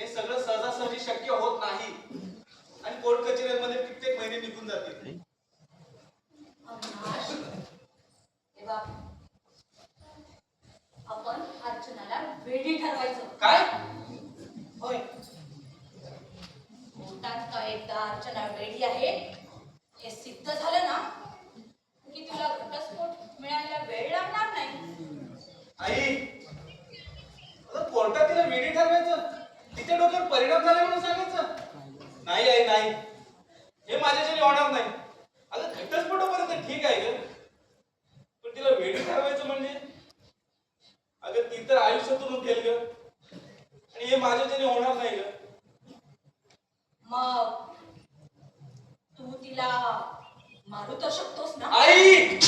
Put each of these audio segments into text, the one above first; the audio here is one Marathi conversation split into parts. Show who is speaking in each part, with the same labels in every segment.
Speaker 1: हे सगळं सहजासहजी शक्य होत नाही. आणि कोर्ट कचेऱ्यांमध्ये कित्येक महिने निघून जातील.
Speaker 2: आपण अर्चनाला वेळी ठरवायचं.
Speaker 1: काय?
Speaker 2: होय. एकदा अर्चना वेळी आहे? हे सिद्ध झालं ना की तुला घटस्फोट मिळायला वेळ लागणार नाही.
Speaker 1: आई कोर्टात तिला वेळी ठरवायचं तिच्या डोक्यावर परिणाम झाला म्हणून सांगायचं? नाही आहे नाही. हे माझ्याशी होणार नाही. अगं तर ठीक आहे ग. पण तिला वेडी ठरवायचं म्हणजे? अगं ती तर आयुष्यातून उठेल ग. आणि हे माझ्याच्याने होणार नाही ग.
Speaker 2: मग तू तिला मारू तर शकतोस ना?
Speaker 1: आई!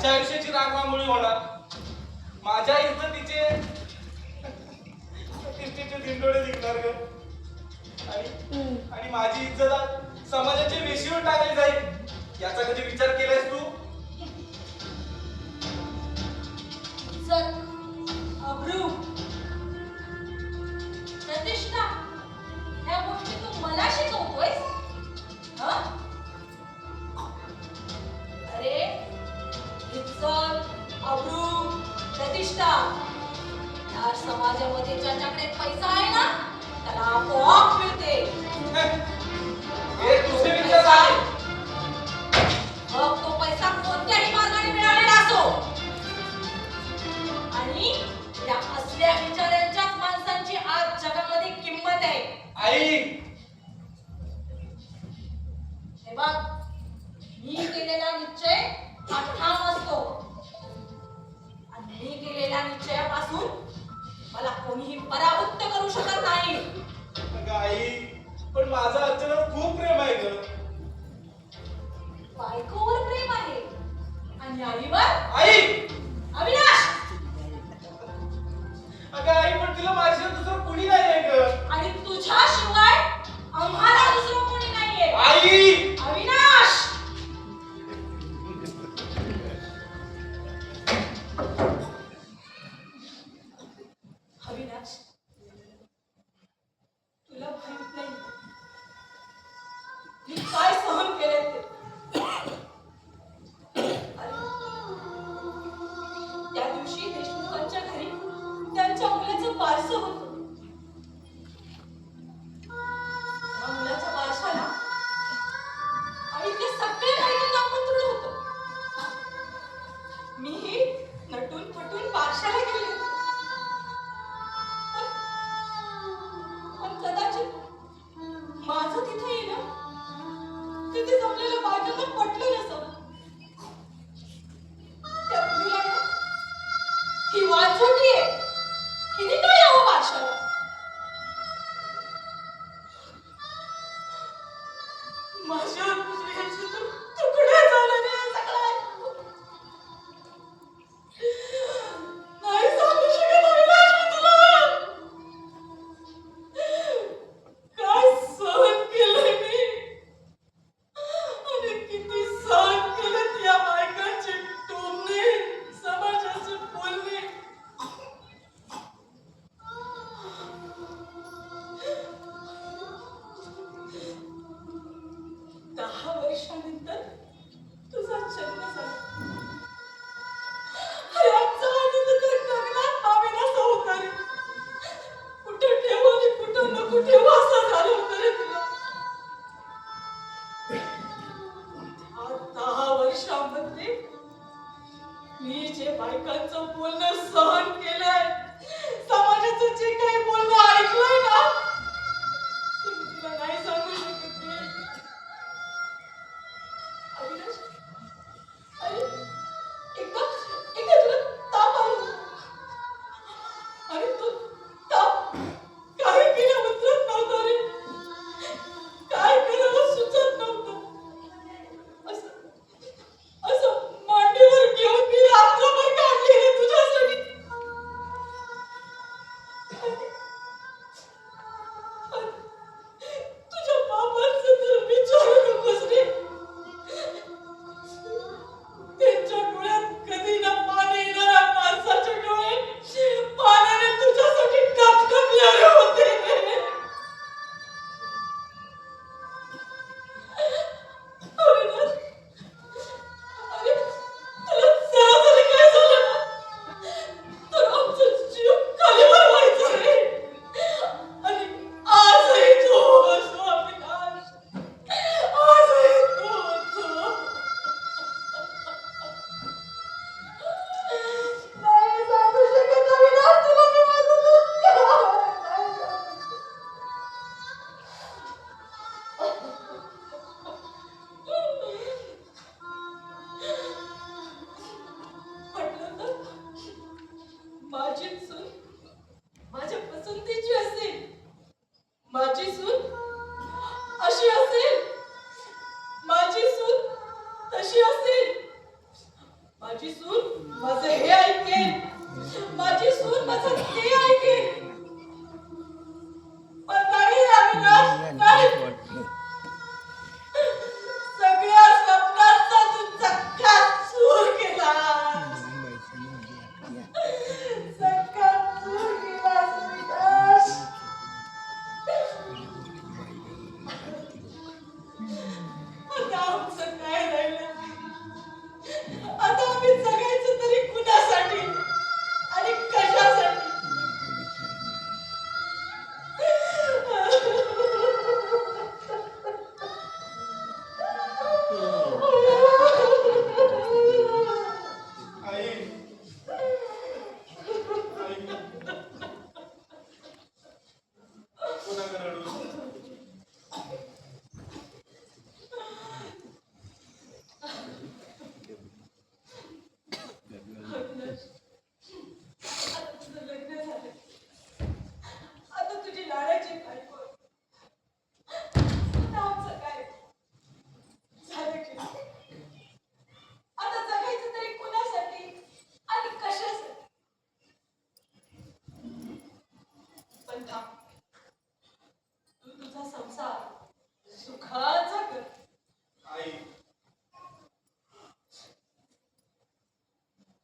Speaker 1: माझ्या आयुष्याची रागवामुळे होणार. माझ्या इज्जतीचे प्रतिष्ठेचे दिंडोळे निघणार ग. आणि माझी इज्जत समाजाचे वेशीवर टाकली जाईल. याचा कधी विचार केलायस तू?
Speaker 2: यारीवर
Speaker 1: आई!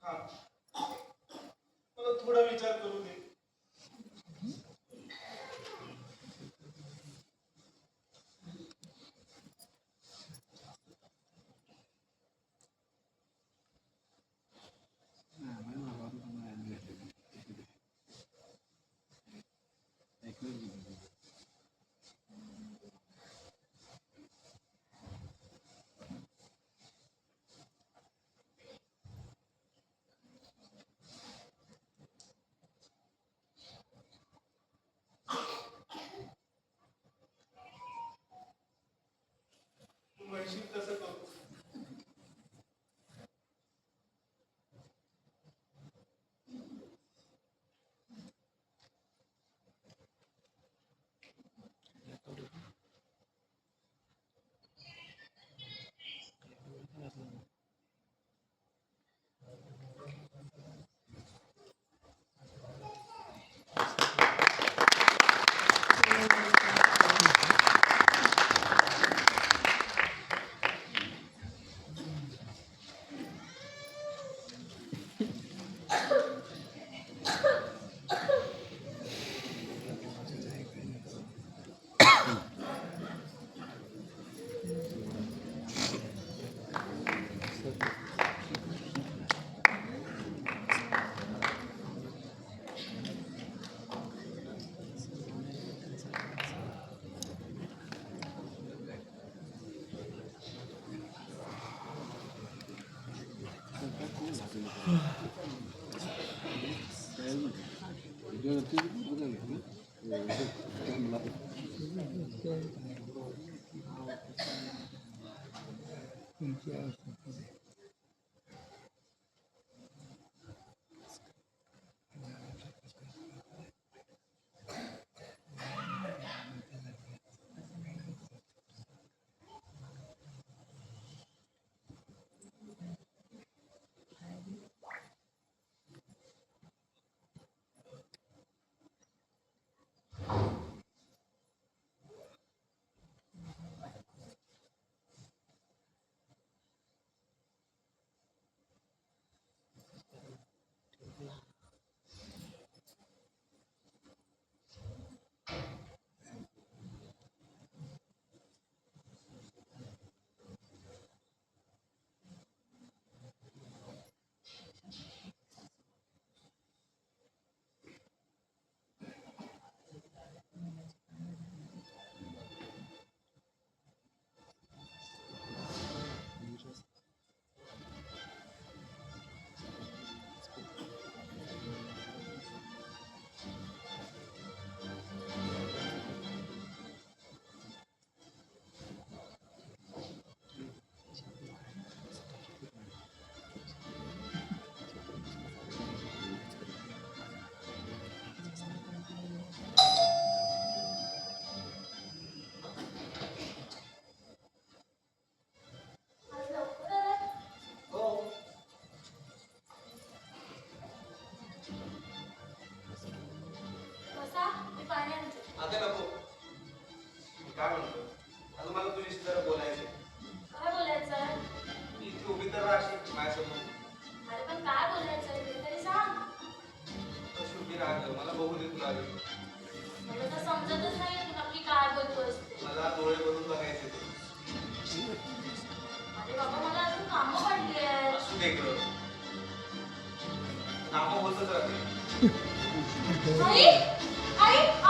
Speaker 2: हा. मला थोडा विचार करू दे. हो
Speaker 1: अगं नको. काय म्हणतो? अगं मला तुझ्याशी जरा बोलायचं
Speaker 2: काय बोलायचं
Speaker 1: मी इथे उभी तर राहशील माझ्यासमोर.
Speaker 2: अरे पण काय बोलायचं तरी सांग.
Speaker 1: तशी उभी. मला बघू दे तुला आधी.
Speaker 2: मला तर समजतच नाही तू नक्की काय बोलतोयस ते.
Speaker 1: मला डोळे भरून बघायचे ते.
Speaker 2: अरे बाबा मला अजून कामं पडली आहेत.
Speaker 1: असू दे गं. कामं होतच राहते
Speaker 2: Ahí